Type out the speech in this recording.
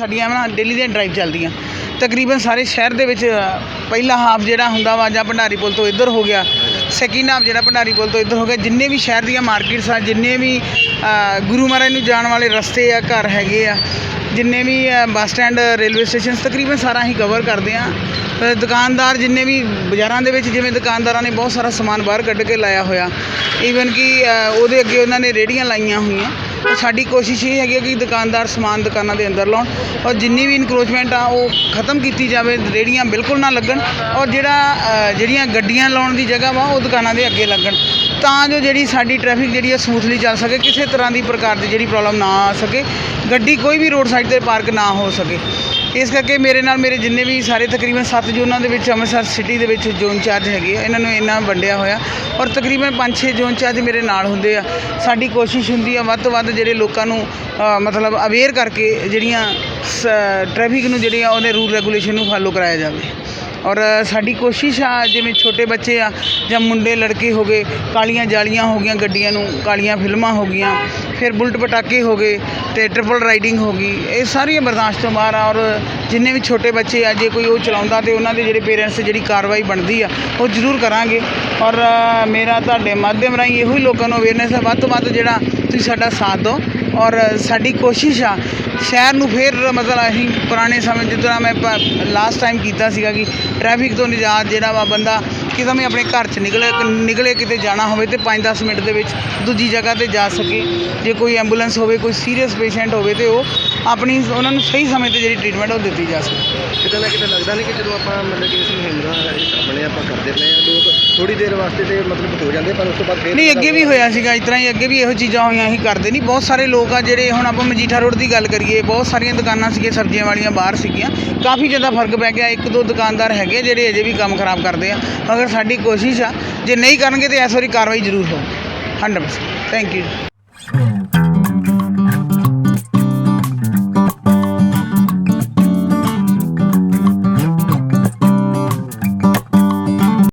ਸਾਡੀਆਂ ਨਾ ਡੇਲੀ ਦੀਆਂ ਡਰਾਈਵ ਚੱਲਦੀਆਂ। ਤਕਰੀਬਨ ਸਾਰੇ ਸ਼ਹਿਰ ਦੇ ਵਿੱਚ ਪਹਿਲਾ ਹਾਫ ਜਿਹੜਾ ਹੁੰਦਾ ਵਾ ਜਾਂ ਭੰਡਾਰੀ ਪੁਲ ਤੋਂ ਇੱਧਰ ਹੋ ਗਿਆ ਸੈਕਿੰਡ ਹਾਫ ਜਿਹੜਾ ਭੰਡਾਰੀ ਪੁਲ ਤੋਂ ਇੱਧਰ ਹੋ ਗਿਆ, ਜਿੰਨੇ ਵੀ ਸ਼ਹਿਰ ਦੀਆਂ ਮਾਰਕੀਟਸ ਆ, ਜਿੰਨੇ ਵੀ ਗੁਰੂ ਮਹਾਰਾਜ ਨੂੰ ਜਾਣ ਵਾਲੇ ਰਸਤੇ ਆ, ਘਰ ਹੈਗੇ ਆ, ਜਿੰਨੇ ਵੀ ਬੱਸ ਸਟੈਂਡ ਰੇਲਵੇ ਸਟੇਸ਼ਨ ਤਕਰੀਬਨ ਸਾਰਾ ਹੀ ਕਵਰ ਕਰਦੇ ਆ। ਦੁਕਾਨਦਾਰ ਜਿੰਨੇ ਵੀ ਬਾਜ਼ਾਰਾਂ ਦੇ ਵਿੱਚ, ਜਿਵੇਂ ਦੁਕਾਨਦਾਰਾਂ ਨੇ ਬਹੁਤ ਸਾਰਾ ਸਮਾਨ ਬਾਹਰ ਕੱਢ ਕੇ ਲਾਇਆ ਹੋਇਆ। ਈਵਨ ਕਿ ਉਹਦੇ ਅੱਗੇ ਉਹਨਾਂ ਨੇ ਰੇੜੀਆਂ ਲਾਈਆਂ ਹੋਈਆਂ। ਤਾਂ ਸਾਡੀ ਕੋਸ਼ਿਸ਼ ਇਹ ਹੈਗੀ ਹੈ ਕਿ ਦੁਕਾਨਦਾਰ ਸਮਾਨ ਦੁਕਾਨਾਂ ਦੇ ਅੰਦਰ ਲਾਉਣ ਔਰ ਜਿੰਨੀ ਵੀ ਇਨਕਰੋਚਮੈਂਟ ਆ, ਉਹ ਖਤਮ ਕੀਤੀ ਜਾਵੇ ਰੇੜੀਆਂ ਬਿਲਕੁਲ ਨਾ ਲੱਗਣ ਔਰ ਜਿਹੜਾ ਜਿਹੜੀਆਂ ਗੱਡੀਆਂ ਲਾਉਣ ਦੀ ਜਗ੍ਹਾ ਵਾ, ਉਹ ਦੁਕਾਨਾਂ ਦੇ ਅੱਗੇ ਲੱਗਣ। ਤਾਂ ਜੋ ਜਿਹੜੀ ਸਾਡੀ ਟ੍ਰੈਫਿਕ ਜਿਹੜੀ ਆ ਸਮੂਥਲੀ ਚੱਲ ਸਕੇ, ਕਿਸੇ ਤਰ੍ਹਾਂ ਦੀ ਪ੍ਰਕਾਰ ਦੀ ਜਿਹੜੀ ਪ੍ਰੋਬਲਮ ਨਾ ਆ ਸਕੇ, ਗੱਡੀ ਕੋਈ ਵੀ ਰੋਡ ਸਾਈਡ ਤੇ ਪਾਰਕ ਨਾ ਹੋ ਸਕੇ। ਇਸ ਕਰਕੇ ਮੇਰੇ ਨਾਲ ਮੇਰੇ ਜਿੰਨੇ ਵੀ ਸਾਰੇ ਤਕਰੀਬਨ 7 ਜ਼ੋਨਾਂ ਦੇ ਵਿੱਚ ਅੰਮ੍ਰਿਤਸਰ ਸਿਟੀ ਦੇ ਵਿੱਚ ਜ਼ੋਨ ਚਾਰਜ ਹੈਗੇ ਆ। ਇਹਨਾਂ ਨੂੰ ਇਹਨਾਂ ਵੰਡਿਆ ਹੋਇਆ। ਔਰ ਤਕਰੀਬਨ 5-6 ਜ਼ੋਨ ਚਾਰਜ ਮੇਰੇ ਨਾਲ ਹੁੰਦੇ ਆ। ਸਾਡੀ ਕੋਸ਼ਿਸ਼ ਹੁੰਦੀ ਆ ਵੱਧ ਤੋਂ ਵੱਧ ਜਿਹੜੇ ਲੋਕਾਂ ਨੂੰ ਮਤਲਬ ਅਵੇਅਰ ਕਰਕੇ ਜਿਹੜੀਆਂ ਟ੍ਰੈਫਿਕ ਨੂੰ ਜਿਹੜੀਆਂ ਉਹਦੇ ਰੂਲ ਰੈਗੂਲੇਸ਼ਨ ਨੂੰ ਫਾਲੋ ਕਰਾਇਆ ਜਾਵੇ। ਔਰ ਸਾਡੀ ਕੋਸ਼ਿਸ਼ ਆ, ਜਿਵੇਂ ਛੋਟੇ ਬੱਚੇ ਆ ਜਾਂ ਮੁੰਡੇ, ਲੜਕੇ ਹੋ ਗਏ, ਕਾਲੀਆਂ ਜਾਲੀਆਂ ਹੋ ਗਈਆਂ ਗੱਡੀਆਂ ਨੂੰ, ਕਾਲੀਆਂ ਫਿਲਮਾਂ ਹੋ ਗਈਆਂ ਫਿਰ ਬੁਲਟ ਪਟਾਕੇ ਹੋ ਗਏ ਤੇ ਟ੍ਰਿਪਲ ਰਾਈਡਿੰਗ ਹੋ ਗਈ। ਇਹ ਸਾਰੀਆਂ ਬਰਦਾਸ਼ਤ ਤੋਂ ਬਾਹਰ ਆ ਔਰ ਜਿੰਨੇ ਵੀ ਛੋਟੇ ਬੱਚੇ ਆ, ਜੇ ਕੋਈ ਉਹ ਚਲਾਉਂਦਾ ਤੇ ਉਹਨਾਂ ਦੇ ਜਿਹੜੇ ਪੇਰੈਂਟਸ ਤੇ ਜਿਹੜੀ ਕਾਰਵਾਈ ਬਣਦੀ ਆ, ਉਹ ਜ਼ਰੂਰ ਕਰਾਂਗੇ। ਔਰ ਮੇਰਾ ਤੁਹਾਡੇ ਮਾਧਿਅਮ ਰਾਹੀਂ ਇਹੋ ਹੀ ਲੋਕਾਂ ਨੂੰ ਅਵੇਅਰਨੈਸ ਹੈ, ਵੱਧ ਤੋਂ ਵੱਧ ਜਿਹੜਾ ਤੁਸੀਂ ਸਾਡਾ ਸਾਥ ਦਿਓ। ਔਰ ਸਾਡੀ ਕੋਸ਼ਿਸ਼ ਆ, ਸ਼ਹਿਰ ਨੂੰ ਫੇਰ ਮਤਲਬ ਅਸੀਂ ਪੁਰਾਣੇ ਸਮੇਂ ਜਿੱਦਾਂ ਮੈਂ ਲਾਸਟ ਟਾਈਮ ਕੀਤਾ ਸੀਗਾ ਕਿ ਟ੍ਰੈਫਿਕ ਤੋਂ ਨਿਜਾਤ ਜਿਹੜਾ ਵਾ ਬੰਦਾ ਕਿਤੇ ਵੀ ਆਪਣੇ ਘਰ 'ਚ ਨਿਕਲੇ ਨਿਕਲੇ ਕਿਤੇ ਜਾਣਾ ਹੋਵੇ ਤੇ 5-10 ਮਿੰਟ ਦੇ ਵਿੱਚ ਦੂਜੀ ਜਗ੍ਹਾ ਤੇ ਜਾ ਸਕੇ। ਜੇ ਕੋਈ ਐਂਬੂਲੈਂਸ ਹੋਵੇ, ਕੋਈ ਸੀਰੀਅਸ ਪੇਸ਼ੈਂਟ ਹੋਵੇ ਤੇ ਉਹ ਆਪਣੀ ਉਹਨਾਂ ਨੂੰ ਸਹੀ ਸਮੇਂ ਤੇ ਜਿਹੜੀ ਟ੍ਰੀਟਮੈਂਟ ਉਹ ਦਿੱਤੀ ਜਾ ਸਕੇ। ਕਿਤੇ ਨਾ ਕਿਤੇ ਲੱਗਦਾ ਨਹੀਂ ਕਿ ਜਦੋਂ ਆਪਾਂ ਮਤਲਬ ਕਿ ਇਸ ਮੁਹਿੰਮ ਦਾ ਆਪਣੇ ਆਪਾਂ ਕਰਦੇ ਪਏ ਆ ਲੋਕ ਥੋੜੀ ਦੇਰ ਵਾਸਤੇ ਤੇ ਮਤਲਬ ਹੋ ਜਾਂਦੇ ਪਰ ਉਸ ਤੋਂ ਬਾਅਦ ਫੇਰ ਨਹੀਂ ਅੱਗੇ ਵੀ ਹੋਇਆ ਸੀਗਾ ਇਸ ਤਰ੍ਹਾਂ ਹੀ ਅੱਗੇ ਵੀ ਇਹੋ ਚੀਜ਼ਾਂ ਹੋਈਆਂ ਅਸੀਂ ਕਰਦੇ ਨਹੀਂ ਬਹੁਤ ਸਾਰੇ ਲੋਕ ਆ ਜਿਹੜੇ ਹੁਣ ਆਪਾਂ ਮਜੀਠਾ ਰੋਡ ਦੀ ਗੱਲ ਕਰੀਏ ਬਹੁਤ ਸਾਰੀਆਂ ਦੁਕਾਨਾਂ ਸੀਗੀਆਂ ਸਬਜ਼ੀਆਂ ਵਾਲੀਆਂ ਬਾਹਰ ਸੀਗੀਆਂ। ਕਾਫੀ ਜ਼ਿਆਦਾ ਫ਼ਰਕ ਪੈ ਗਿਆ ਇੱਕ ਦੋ ਦੁਕਾਨਦਾਰ ਹੈਗੇ ਜਿਹੜੇ ਅਜੇ ਵੀ ਕੰਮ ਖਰਾਬ ਕਰਦੇ ਆ। ਮਗਰ ਸਾਡੀ ਕੋਸ਼ਿਸ਼ ਆ ਜੇ ਨਹੀਂ ਕਰਨਗੇ ਤੇ ਇਸ ਵਾਰੀ ਕਾਰਵਾਈ ਜ਼ਰੂਰ ਹੋ 100% ਥੈਂਕ ਯੂ